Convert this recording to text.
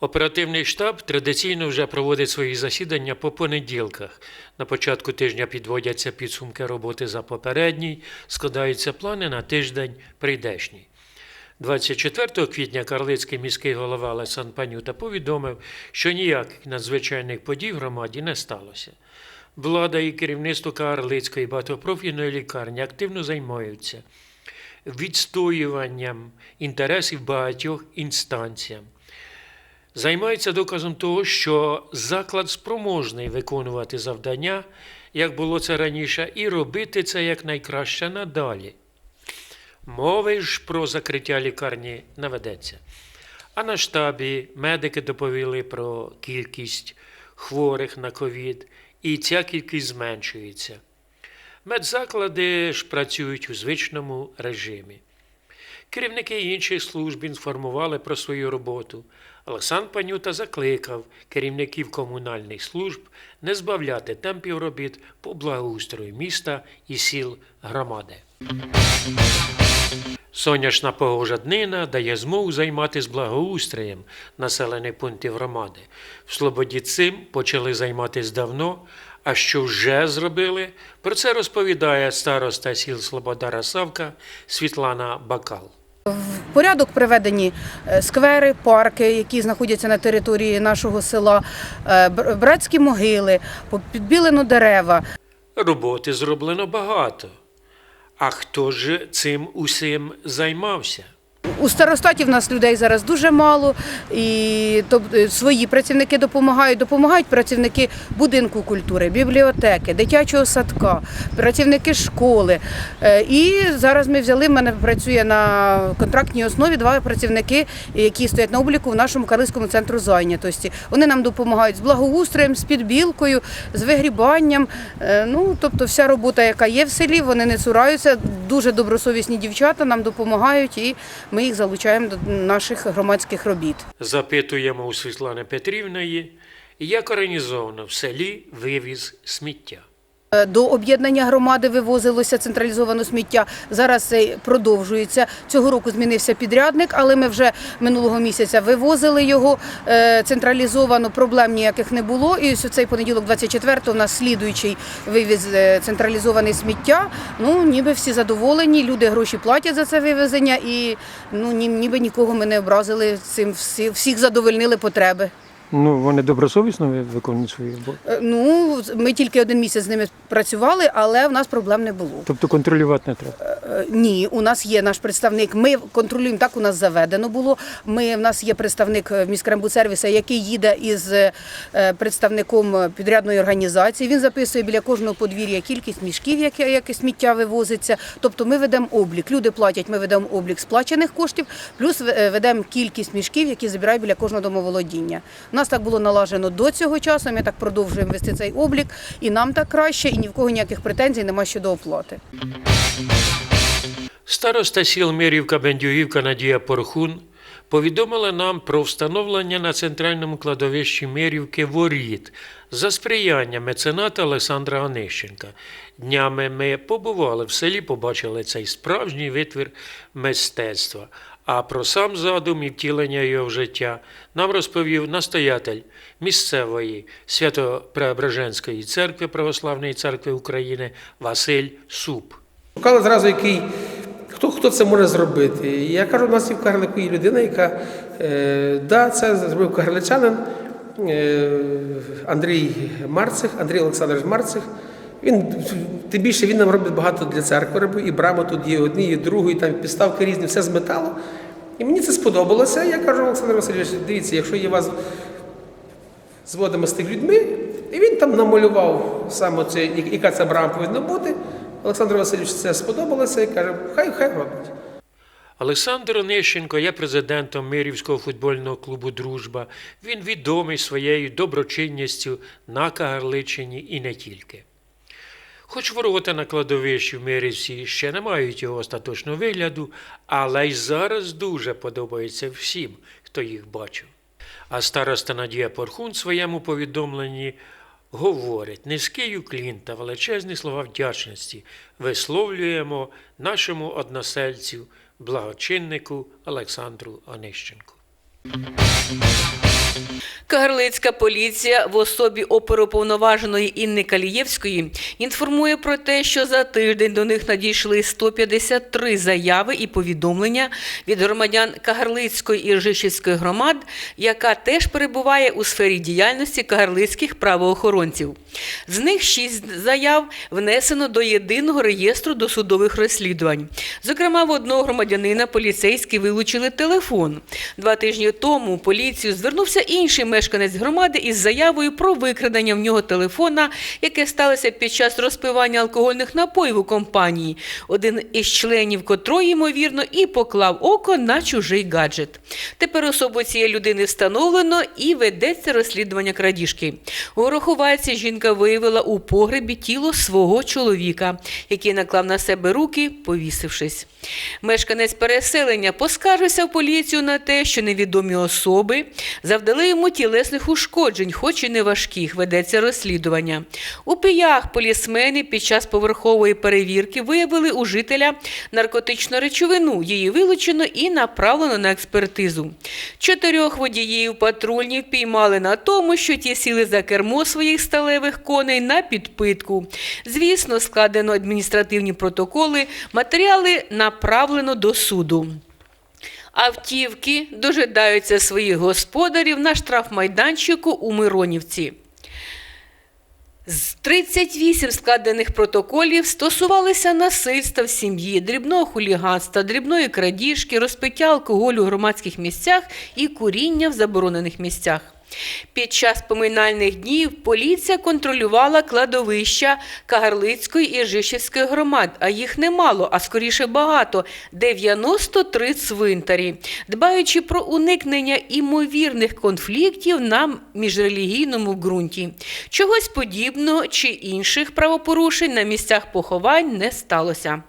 Оперативний штаб традиційно вже проводить свої засідання по понеділках. На початку тижня підводяться підсумки роботи за попередній, складаються плани на тиждень прийдешній. 24 квітня Карлицький міський голова Олександр Панюта повідомив, що ніяких надзвичайних подій в громаді не сталося. Влада і керівництво Карлицької багатопрофільної лікарні активно займаються відстоюванням інтересів багатьох інстанціям. Займається доказом того, що заклад спроможний виконувати завдання, як було це раніше, і робити це якнайкраще надалі. Мови ж про закриття лікарні не ведеться. А на штабі медики доповіли про кількість хворих на ковід, і ця кількість зменшується. Медзаклади ж працюють у звичному режимі. Керівники інших служб інформували про свою роботу. Олександр Панюта закликав керівників комунальних служб не збавляти темпів робіт по благоустрою міста і сіл громади. Сонячна погожа днина дає змогу займатися благоустроєм населених пунктів громади. В Слободі цим почали займатися давно, а що вже зробили, про це розповідає староста сіл Слобода Расавка Світлана Бакал. В порядок приведені е, сквери, парки, які знаходяться на території нашого села, е, бр- братські могили, підбілено дерева. Роботи зроблено багато. А хто ж цим усім займався? У старостатів у нас людей зараз дуже мало, і тобто, свої працівники допомагають. Допомагають працівники будинку культури, бібліотеки, дитячого садка, працівники школи. Е, І зараз ми взяли, в мене працює на контрактній основі два працівники, які стоять на обліку в нашому Карлицькому центру зайнятості. Вони нам допомагають з благоустроєм, з підбілкою, з вигрібанням. Е, Ну, тобто вся робота, яка є в селі, вони не цураються. Дуже добросовісні дівчата нам допомагають, і ми їх залучаємо до наших громадських робіт. Запитуємо у Світлани Петрівної, як організовано в селі вивіз сміття. Е, До об'єднання громади вивозилося централізовано сміття. Зараз продовжується. Цього року змінився підрядник, але ми вже минулого місяця вивозили його е, централізовано. Проблем ніяких не було. І ось у цей понеділок, 24-го, у нас слідуючий вивіз е, централізоване сміття. Ну ніби всі задоволені. Люди гроші платять за це вивезення, і ну ніби нікого ми не образили цим. Всі всіх задовольнили потреби. Ну, вони добросовісно виконують свою роботу. Е, Ну ми тільки один місяць з ними працювали, але в нас проблем не було. Тобто контролювати не треба. Е, Ні, у нас є наш представник. Ми контролюємо так. У нас заведено було. Ми в нас є представник е, міськрембудсервіса, який їде із е, представником е, підрядної організації. Він записує біля кожного подвір'я кількість мішків, яке, яке сміття вивозиться. Тобто ми ведемо облік. Люди платять. Ми ведемо облік сплачених коштів, плюс е, ведемо кількість мішків, які забирають біля кожного домоволодіння. Нас так було налажено до цього часу. Ми так продовжуємо вести цей облік, і нам так краще, і ні в кого ніяких претензій немає щодо оплати. Староста сіл Мирівка Бендюгівка Надія Порхун повідомила нам про встановлення на центральному кладовищі Мирівки воріт за сприяння мецената Олександра Онищенка. Днями ми побували в селі, побачили цей справжній витвір мистецтва. А про сам задум і втілення його в життя нам розповів настоятель місцевої Свято-Преображенської церкви Православної церкви України Василь Суп. Шукали зразу, який, хто, хто це може зробити. І я кажу, у нас є в Карлику є людина, яка е, да, це зробив карличанин е, Андрій Марцих, Андрій Олександрович Марцих. Він тим більше він нам робить багато для церкви робив, і брами тут є одні, і другі, там підставки різні, все з металу. І мені це сподобалося. Я кажу, Олександр Васильович, дивіться, якщо є вас зводимо з тих людьми, і він там намалював саме це, яка ця брама повинна бути. Олександр Васильович це сподобалося і каже, хай хай робить. Олександр Онищенко є президентом Мирівського футбольного клубу Дружба. Він відомий своєю доброчинністю на Кагарличині і не тільки. Хоч ворота на кладовищі в Мирівці ще не мають його остаточного вигляду, але й зараз дуже подобається всім, хто їх бачив. А староста Надія Порхун в своєму повідомленні говорить низький уклін та величезні слова вдячності висловлюємо нашому односельцю, благочиннику Олександру Онищенку. Кагарлицька поліція в особі оперуповноваженої Інни Калієвської інформує про те, що за тиждень до них надійшли 153 заяви і повідомлення від громадян Кагарлицької і Ржищівської громад, яка теж перебуває у сфері діяльності кагарлицьких правоохоронців. З них шість заяв внесено до єдиного реєстру досудових розслідувань. Зокрема, в одного громадянина поліцейські вилучили телефон. Два тижні тому поліцію звернувся інший мешканець громади із заявою про викрадення в нього телефона, яке сталося під час розпивання алкогольних напоїв у компанії, один із членів котрої, ймовірно, і поклав око на чужий гаджет. Тепер особу цієї людини встановлено і ведеться розслідування крадіжки. У Гороховайці жінка виявила у погребі тіло свого чоловіка, який наклав на себе руки, повісившись. Мешканець переселення поскаржився в поліцію на те, що невідомі особи завдали йому тілесних ушкоджень, хоч і не важких, ведеться розслідування. У піях полісмени під час поверхової перевірки виявили у жителя наркотичну речовину. Її вилучено і направлено на експертизу. Чотирьох водіїв патрульні впіймали на тому, що ті сіли за кермо своїх сталевих коней на підпитку. Звісно, складено адміністративні протоколи, матеріали направлено до суду. Автівки дожидаються своїх господарів на штрафмайданчику у Миронівці. З 38 складених протоколів стосувалися насильства в сім'ї, дрібного хуліганства, дрібної крадіжки, розпиття алкоголю в громадських місцях і куріння в заборонених місцях. Під час поминальних днів поліція контролювала кладовища Кагарлицької і Жишівської громад, а їх немало, а скоріше багато 93 цвинтарі, дбаючи про уникнення імовірних конфліктів на міжрелігійному ґрунті. Чогось подібного чи інших правопорушень на місцях поховань не сталося.